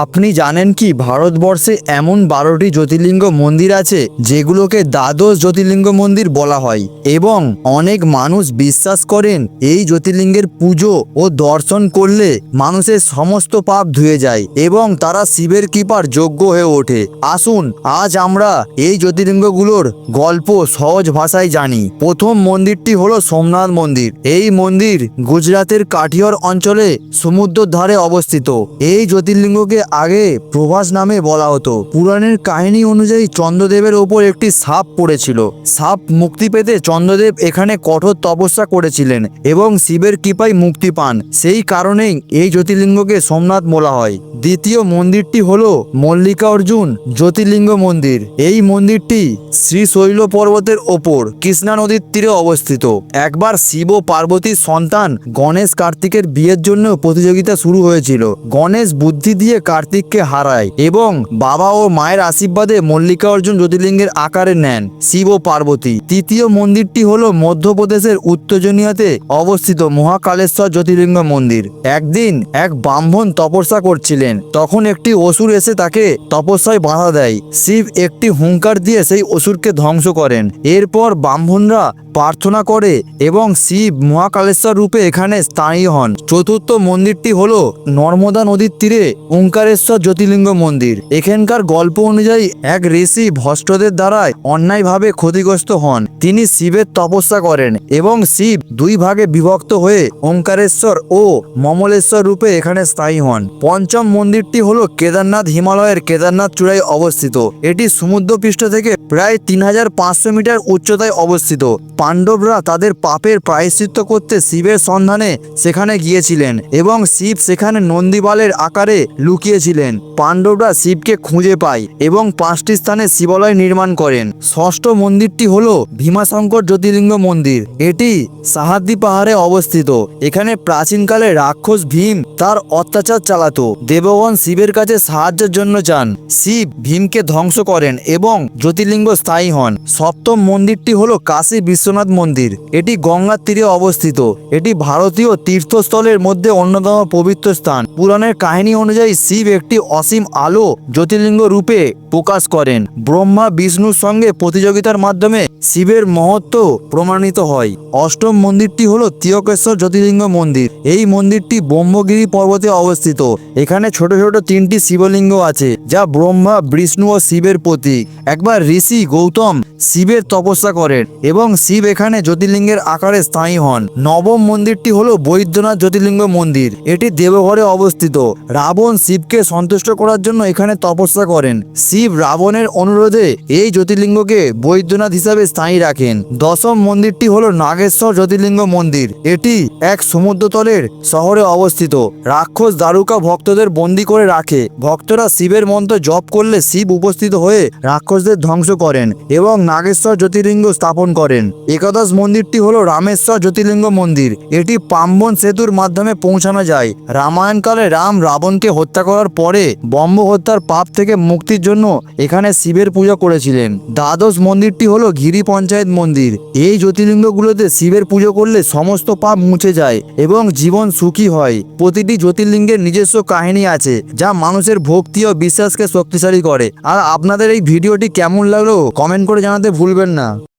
আপনি জানেন কি ভারতবর্ষে এমন বারোটি জ্যোতির্লিঙ্গ মন্দির আছে যেগুলোকে দ্বাদশ জ্যোতির্লিঙ্গ মন্দির বলা হয় এবং অনেক মানুষ বিশ্বাস করেন এই জ্যোতির্লিঙ্গের পুজো ও দর্শন করলে মানুষের সমস্ত পাপ ধুয়ে যায় এবং তারা শিবের কৃপার যোগ্য হয়ে ওঠে। আসুন, আজ আমরা এই জ্যোতির্লিঙ্গগুলোর গল্প সহজ ভাষায় জানি। প্রথম মন্দিরটি হলো সোমনাথ মন্দির। এই মন্দির গুজরাতের কাঠিয়র অঞ্চলে সমুদ্রের ধারে অবস্থিত। এই জ্যোতির্লিঙ্গকে আগে প্রভাস নামে বলা হতো। পুরাণের কাহিনী অনুযায়ী চন্দ্রদেবের ওপর একটি সাপ পড়েছিল। সাপ মুক্তি পেতে চন্দ্রদেব এখানে কঠোর তপস্যা করেছিলেন এবং শিবের কৃপায় মুক্তি পান। সেই কারণেই এই জ্যোতির্লিঙ্গকে সোমনাথ বলা হয়। দ্বিতীয় মন্দিরটি হলো মল্লিকা অর্জুন জ্যোতির্লিঙ্গ মন্দির। এই মন্দিরটি শ্রী শৈল পর্বতের ওপর কৃষ্ণা নদীর তীরে অবস্থিত। একবার শিব ও পার্বতীর সন্তান গণেশ কার্তিকের বিয়ের জন্য প্রতিযোগিতা শুরু হয়েছিল। গণেশ বুদ্ধি দিয়ে কার্তিককে হারায় এবং বাবা ও মায়ের আশীর্বাদে মল্লিকা অর্জুন জ্যোতির্লিঙ্গের আকারে নেন শিব ও পার্বতী। তৃতীয় মন্দিরটি হল মধ্যপ্রদেশের উত্তেজনীয়তে অবস্থিত মহাকালেশ্বর জ্যোতির্লিঙ্গ মন্দির। একদিন এক ব্রাহ্মণ তপস্যা করছিলেন। তখন একটি অসুর এসে তাকে তপস্যায় বাধা দেয়। শিব একটি হুঙ্কার দিয়ে সেই অসুরকে ধ্বংস করেন। এরপর ব্রাহ্মণরা প্রার্থনা করে এবং শিব মহাকালেশ্বর রূপে এখানে স্থায়ী হন। চতুর্থ মন্দিরটি হল নর্মদা নদীর তীরে ওঙ্কারেশ্বর জ্যোতির্লিঙ্গ মন্দির। এখানকার গল্প অনুযায়ী এক ঋষি ভষ্টদের দ্বারায় অন্যায়ভাবে ক্ষতিগ্রস্ত হন। তিনি শিবের তপস্যা করেন এবং শিব দুই ভাগে বিভক্ত হয়ে ওঙ্কারেশ্বর ও মমলেশ্বর রূপে এখানে স্থায়ী হন। পঞ্চম মন্দিরটি হল কেদারনাথ হিমালয়ের কেদারনাথ চূড়ায় অবস্থিত। এটি সমুদ্রপৃষ্ঠ থেকে প্রায় তিন হাজার পাঁচশো মিটার উচ্চতায় অবস্থিত। পাণ্ডবরা তাদের পাপের প্রায়শ্চিত্ত করতে শিবের সন্ধানে সেখানে গিয়েছিলেন এবং শিব সেখানে নন্দীবালের আকারে লুকিয়েছিলেন। পাণ্ডবরা শিবকে খুঁজে পায় এবং পাঁচটি স্থানে শিবালয় নির্মাণ করেন। ষষ্ঠ মন্দিরটি হল ভীমাশঙ্কর জ্যোতির্লিঙ্গ মন্দির। এটি সাহাদ্দি পাহাড়ে অবস্থিত। এখানে প্রাচীনকালে রাক্ষস ভীম তার অত্যাচার চালাতো। দেবগণ শিবের কাছে সাহায্যের জন্য চান শিব ভীমকে ধ্বংস করেন এবং জ্যোতির্লিঙ্গ স্থায়ী হন। সপ্তম মন্দিরটি হল কাশী বিশ্বনাথ মন্দির। এটি গঙ্গার তীরে অবস্থিত। এটি ভারতীয় তীর্থস্থলের মধ্যে অন্যতম পবিত্র স্থান। পুরাণের কাহিনী অনুযায়ী শিব একটি অসীম আলো জ্যোতির্লিঙ্গ রূপে প্রকাশ করেন। ব্রহ্মা বিষ্ণুর সঙ্গে প্রতিযোগিতার মাধ্যমে শিবের মহত্ব প্রমাণিত হয়। অষ্টম মন্দিরটি হলো তিয়কেশ্বর জ্যোতির্লিঙ্গ মন্দির। এই মন্দিরটি ব্রহ্মগিরি পর্বতে অবস্থিত। এখানে ছোট ছোট তিনটি শিবলিঙ্গ আছে, যা ব্রহ্মা, বিষ্ণু ও শিবের প্রতীক। একবার ঋষি গৌতম শিবের তপস্যা করেন এবং শিব এখানে জ্যোতির্লিঙ্গের আকারে স্থায়ী হন। নবম মন্দিরটি হলো বৈদ্যনাথ জ্যোতির্লিঙ্গ মন্দির। এটি দেবঘরে অবস্থিত। রাবণ শিবকে সন্তুষ্ট করার জন্য এখানে তপস্যা করেন। শিব রাবণের অনুরোধে এই জ্যোতির্লিঙ্গকে বৈদ্যনাথ হিসাবে স্থায়ী রাখেন। দশম মন্দিরটি হলো নাগেশ্বর জ্যোতির্লিঙ্গ মন্দির। এটি এক সমুদ্রতলের শহরে অবস্থিত। রাক্ষস দারুকা ভক্তদের বন্দি করে রাখে। ভক্তরা শিবের মন্ত্র জপ করলে শিব উপস্থিত হয়ে রাক্ষসদের ধ্বংস করেন এবং নাগেশ্বর জ্যোতির্লিঙ্গ স্থাপন করেন। একাদশ মন্দিরটি হলো রামেশ্বর জ্যোতির্লিঙ্গ মন্দির। এটি পাম্বন সেতুর মাধ্যমে পৌঁছানো যায়। রামায়ণকালে রাম রাবণকে হত্যা করার পরে বম্ব হত্যার পাপ থেকে মুক্তির জন্য এখানে শিবের পূজা করেছিলেন। দ্বাদশ মন্দিরটি হলো গিরি পঞ্চায়েত মন্দির। এই জ্যোতির্লিঙ্গগুলোতে শিবের পুজো করলে সমস্ত পাপ মুছে যায় এবং জীবন সুখী হয়। প্রতিটি জ্যোতির্লিঙ্গের নিজস্ব কাহিনী আছে, যা মানুষের ভক্তি ও বিশ্বাসকে শক্তিশালী করে। আর আপনাদের এই ভিডিওটি কেমন লাগল, কমেন্ট করে জানাতে ভুলবেন না।